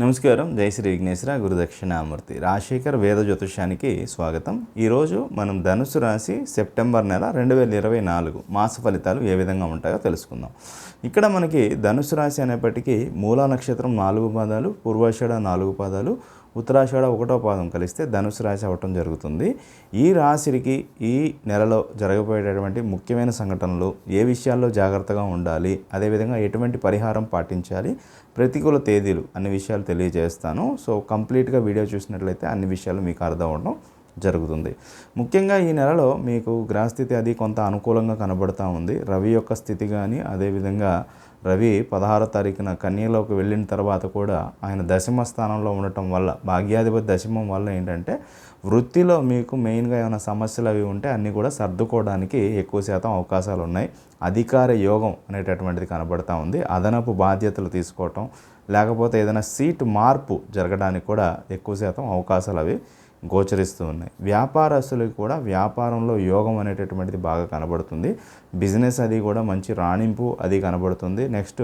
నమస్కారం. జై శ్రీ విఘ్నేశ్వర గురుదక్షిణామూర్తి రాజశేఖర్ వేద జ్యోతిష్యానికి స్వాగతం. ఈరోజు మనం ధనుసు రాశి సెప్టెంబర్ నెల రెండు వేల ఇరవై నాలుగు మాస ఫలితాలు ఏ విధంగా ఉంటాయో తెలుసుకుందాం. ఇక్కడ మనకి ధనుసు రాశి అనేప్పటికీ మూలా నక్షత్రం నాలుగు పాదాలు పూర్వాషాఢ నాలుగు పాదాలు ఉత్తరాషాఢ ఒకటో పాదం కలిస్తే ధనుసు రాశి అవ్వటం జరుగుతుంది. ఈ రాశికి ఈ నెలలో జరగబోయేటటువంటి ముఖ్యమైన సంఘటనలు ఏ విషయాల్లో జాగ్రత్తగా ఉండాలి అదేవిధంగా ఎటువంటి పరిహారం పాటించాలి ప్రతికూల తేదీలు అన్ని విషయాలు తెలియజేస్తాను. సో కంప్లీట్గా వీడియో చూసినట్లయితే అన్ని విషయాలు మీకు అర్థం అవడం జరుగుతుంది. ముఖ్యంగా ఈ నెలలో మీకు గ్రహస్థితి అది కొంత అనుకూలంగా కనబడుతూ ఉంది. రవి యొక్క స్థితి కానీ అదేవిధంగా రవి పదహారో తారీఖున కన్యలోకి వెళ్ళిన తర్వాత కూడా ఆయన దశమ స్థానంలో ఉండటం వల్ల భాగ్యాధిపతి దశమం వల్ల ఏంటంటే వృత్తిలో మీకు మెయిన్గా ఏమైనా సమస్యలు అవి ఉంటే అన్నీ కూడా సర్దుకోవడానికి ఎక్కువ శాతం అవకాశాలు ఉన్నాయి. అధికార యోగం అనేటటువంటిది కనబడతా ఉంది. అదనపు బాధ్యతలు తీసుకోవటం లేకపోతే ఏదైనా సీట్ మార్పు జరగడానికి కూడా ఎక్కువ శాతం అవకాశాలు అవి గోచరిస్తూ ఉన్నాయి. వ్యాపారస్తులకు కూడా వ్యాపారంలో యోగం అనేటటువంటిది బాగా కనబడుతుంది. బిజినెస్ అది కూడా మంచి రాణింపు అది కనబడుతుంది. నెక్స్ట్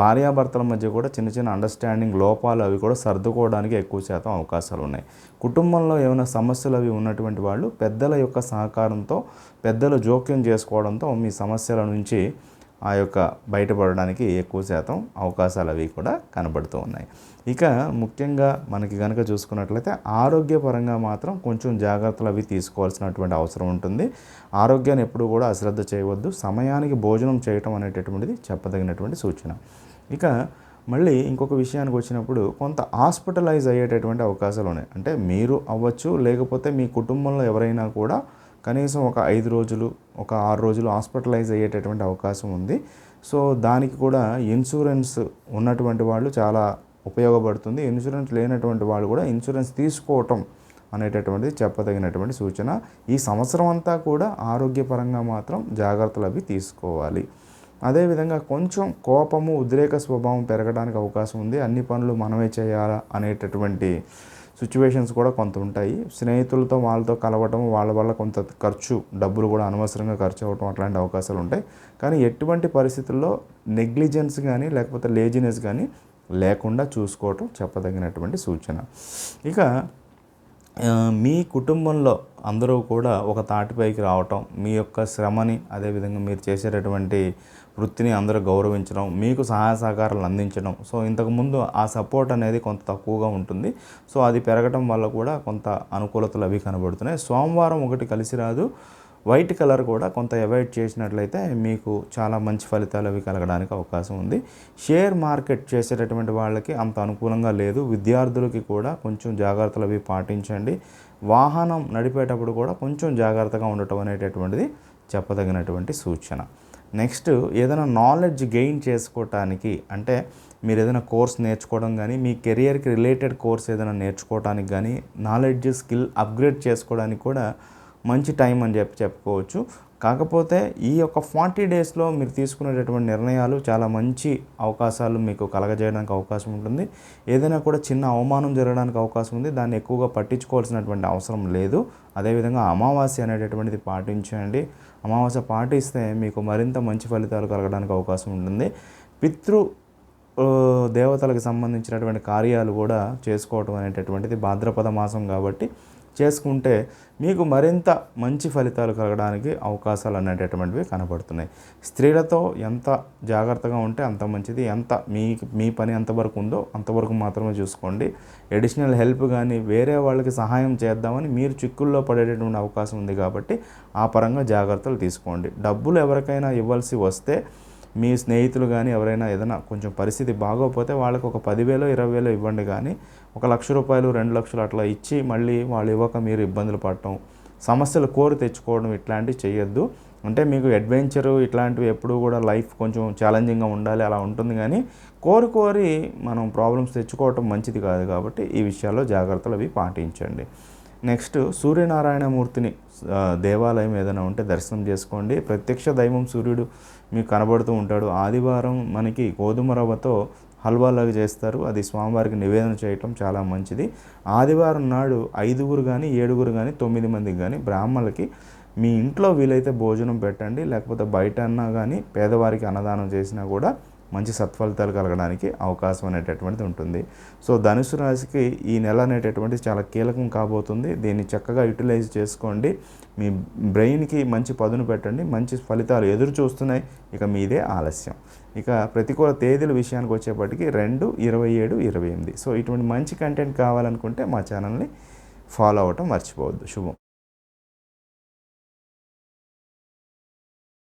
భార్యాభర్తల మధ్య కూడా చిన్న చిన్న అండర్స్టాండింగ్ లోపాలు అవి కూడా సర్దుకోవడానికి ఎక్కువ శాతం అవకాశాలు ఉన్నాయి. కుటుంబంలో ఏమైనా సమస్యలు అవి ఉన్నటువంటి వాళ్ళు పెద్దల యొక్క సహకారంతో పెద్దలు జోక్యం చేసుకోవడంతో మీ సమస్యల నుంచి ఆ యొక్క బయటపడడానికి ఎక్కువ శాతం అవకాశాలు అవి కూడా కనబడుతూ ఉన్నాయి. ఇక ముఖ్యంగా మనకి కనుక చూసుకున్నట్లయితే ఆరోగ్యపరంగా మాత్రం కొంచెం జాగ్రత్తలు అవి తీసుకోవాల్సినటువంటి అవసరం ఉంటుంది. ఆరోగ్యాన్ని ఎప్పుడు కూడా అశ్రద్ధ చేయవద్దు. సమయానికి భోజనం చేయటం అనేటటువంటిది చెప్పదగినటువంటి సూచన. ఇక మళ్ళీ ఇంకొక విషయానికి వచ్చినప్పుడు కొంత హాస్పిటలైజ్ అయ్యేటటువంటి అవకాశాలు ఉన్నాయి. అంటే మీరు అవ్వచ్చు లేకపోతే మీ కుటుంబంలో ఎవరైనా కూడా కనీసం ఒక ఐదు రోజులు ఒక ఆరు రోజులు హాస్పిటలైజ్ అయ్యేటటువంటి అవకాశం ఉంది. సో దానికి కూడా ఇన్సూరెన్స్ ఉన్నటువంటి వాళ్ళు చాలా ఉపయోగపడుతుంది. ఇన్సూరెన్స్ లేనటువంటి వాళ్ళు కూడా ఇన్సూరెన్స్ తీసుకోవటం అనేటటువంటిది చెప్పదగినటువంటి సూచన. ఈ సంవత్సరం అంతా కూడా ఆరోగ్యపరంగా మాత్రం జాగ్రత్తలు అవి తీసుకోవాలి. అదేవిధంగా కొంచెం కోపము ఉద్రేక స్వభావం పెరగడానికి అవకాశం ఉంది. అన్ని పనులు మనమే చేయాలా అనేటటువంటి సిచ్యువేషన్స్ కూడా కొంత ఉంటాయి. స్నేహితులతో వాళ్ళతో కలవటం వాళ్ళ వల్ల కొంత ఖర్చు డబ్బులు కూడా అనవసరంగా ఖర్చు అవ్వటం అట్లాంటి అవకాశాలు ఉంటాయి. కానీ ఎటువంటి పరిస్థితుల్లో నెగ్లిజెన్స్ కానీ లేకపోతే లేజినెస్ కానీ లేకుండా చూసుకోవటం చెప్పదగినటువంటి సూచన. ఇక మీ కుటుంబంలో అందరూ కూడా ఒక తాటిపైకి రావటం మీ యొక్క శ్రమని అదేవిధంగా మీరు చేసేటటువంటి వృత్తిని అందరూ గౌరవించడం మీకు సహాయ సహకారాలు అందించడం. సో ఇంతకుముందు ఆ సపోర్ట్ అనేది కొంత తక్కువగా ఉంటుంది. సో అది పెరగటం వల్ల కూడా కొంత అనుకూలతలు అవి కనబడుతున్నాయి. సోమవారం ఒకటి కలిసి రాదు. వైట్ కలర్ కూడా కొంత అవాయిడ్ చేసినట్లయితే మీకు చాలా మంచి ఫలితాలు అవి కలగడానికి అవకాశం ఉంది. షేర్ మార్కెట్ చేసేటటువంటి వాళ్ళకి అంత అనుకూలంగా లేదు. విద్యార్థులకి కూడా కొంచెం జాగ్రత్తలు అవి పాటించండి. వాహనం నడిపేటప్పుడు కూడా కొంచెం జాగ్రత్తగా ఉండటం అనేటటువంటిది చెప్పదగినటువంటి సూచన. నెక్స్ట్ ఏదైనా నాలెడ్జ్ గెయిన్ చేసుకోవటానికి అంటే మీరు ఏదైనా కోర్స్ నేర్చుకోవడం కానీ మీ కెరియర్కి రిలేటెడ్ కోర్స్ ఏదైనా నేర్చుకోవడానికి కానీ నాలెడ్జ్ స్కిల్ అప్గ్రేడ్ చేసుకోవడానికి కూడా మంచి టైం అని చెప్పి చెప్పుకోవచ్చు. కాకపోతే ఈ యొక్క ఫార్టీ డేస్లో మీరు తీసుకునేటటువంటి నిర్ణయాలు చాలా మంచి అవకాశాలు మీకు కలగజేయడానికి అవకాశం ఉంటుంది. ఏదైనా కూడా చిన్న అవమానం జరగడానికి అవకాశం ఉంది. దాన్ని ఎక్కువగా పట్టించుకోవాల్సినటువంటి అవసరం లేదు. అదేవిధంగా అమావాస్య అనేటటువంటిది పాటించండి. అమావాస్య పాటిస్తే మీకు మరింత మంచి ఫలితాలు కలగడానికి అవకాశం ఉంటుంది. పితృ దేవతలకు సంబంధించినటువంటి కార్యాలు కూడా చేసుకోవటం అనేటటువంటిది భాద్రపద మాసం కాబట్టి చేసుకుంటే మీకు మరింత మంచి ఫలితాలు కలగడానికి అవకాశాలు అనేటటువంటివి కనబడుతున్నాయి. స్త్రీలతో ఎంత జాగ్రత్తగా ఉంటే అంత మంచిది. ఎంత మీ మీ పని ఎంతవరకు ఉందో అంతవరకు మాత్రమే చూసుకోండి. అడిషనల్ హెల్ప్ కానీ వేరే వాళ్ళకి సహాయం చేద్దామని మీరు చిక్కుల్లో పడేటటువంటి అవకాశం ఉంది కాబట్టి ఆ పరంగా జాగ్రత్తలు తీసుకోండి. డబ్బులు ఎవరికైనా ఇవ్వాల్సి వస్తే మీ స్నేహితులు కానీ ఎవరైనా ఏదైనా కొంచెం పరిస్థితి బాగోకపోతే వాళ్ళకి ఒక పదివేలు ఇరవై వేలు ఇవ్వండి కానీ ఒక లక్ష రూపాయలు రెండు లక్షలు అట్లా ఇచ్చి మళ్ళీ వాళ్ళు ఇవ్వక మీరు ఇబ్బందులు పడటం సమస్యలు కోరి తెచ్చుకోవడం ఇట్లాంటివి చేయొద్దు. అంటే మీకు అడ్వెంచరు ఇట్లాంటివి ఎప్పుడూ కూడా లైఫ్ కొంచెం ఛాలెంజింగ్గా ఉండాలి అలా ఉంటుంది కానీ కోరి కోరి మనం ప్రాబ్లమ్స్ తెచ్చుకోవటం మంచిది కాదు కాబట్టి ఈ విషయాల్లో జాగ్రత్తలు అవి పాటించండి. నెక్స్ట్ సూర్యనారాయణమూర్తిని దేవాలయం ఏదైనా ఉంటే దర్శనం చేసుకోండి. ప్రత్యక్ష దైవం సూర్యుడు మీకు కనబడుతూ ఉంటాడు. ఆదివారం మనకి గోధుమ రవ్వతో హల్వాలాగా చేస్తారు. అది స్వామివారికి నివేదన చేయటం చాలా మంచిది. ఆదివారం నాడు ఐదుగురు కానీ ఏడుగురు కానీ తొమ్మిది మందికి కానీ బ్రాహ్మణులకి మీ ఇంట్లో వీలైతే భోజనం పెట్టండి. లేకపోతే బయట అన్నా కానీ పేదవారికి అన్నదానం చేసినా కూడా మంచి సత్ఫలితాలు కలగడానికి అవకాశం అనేటటువంటిది ఉంటుంది. సో ధనుసు రాశికి ఈ నెల అనేటటువంటిది చాలా కీలకం కాబోతుంది. దీన్ని చక్కగా యూటిలైజ్ చేసుకోండి. మీ బ్రెయిన్కి మంచి పదును పెట్టండి. మంచి ఫలితాలు ఎదురు చూస్తున్నాయి. ఇక మీదే ఆలస్యం. ఇక ప్రతికూల తేదీల విషయానికి వచ్చేప్పటికి రెండు ఇరవై ఏడు ఇరవై ఎనిమిది. సో ఇటువంటి మంచి కంటెంట్ కావాలనుకుంటే మా ఛానల్ని ఫాలో అవ్వటం మర్చిపోవద్దు. శుభం.